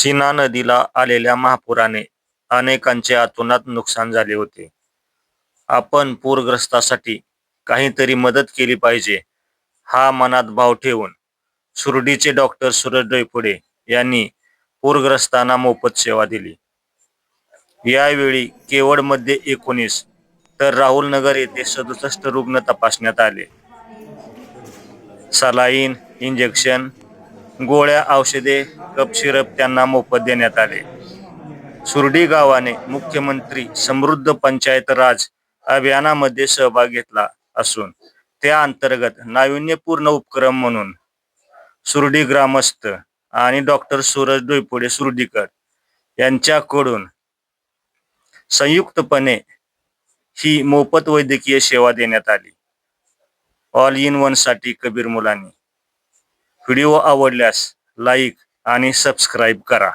सीना नदीला आलेल्या महापुराने अनेकांचे अतोनात नुकसान झाले होते. आपण पूरग्रस्तासाठी काहीतरी मदत केली पाहिजे हा मनात भाव ठेवून सुरडीचे डॉक्टर सुरज डोयफोडे यांनी पूरग्रस्तांना मोफत सेवा दिली. यावेळी केवडमध्ये एकोणीस तर राहुलनगर येथे सदुसष्ट रुग्ण तपासण्यात आले. सलाईन इंजेक्शन गोळ्या औषधे कप सिरप त्यांना मोफत देण्यात आले. सुरडी गावाने मुख्यमंत्री समृद्ध पंचायत राज अभियानामध्ये सहभाग घेतला असून त्या अंतर्गत नाविन्यपूर्ण उपक्रम म्हणून सुरडी ग्रामस्थ आणि डॉक्टर सूरज डोईपुडे सुरडीकर यांच्याकडून संयुक्तपणे ही मोफत वैद्यकीय सेवा देण्यात आली. ऑल इन वनसाठी कबीर मुलांनी. व्हिडिओ आवडल्यास लाईक आणि सबस्क्राईब करा.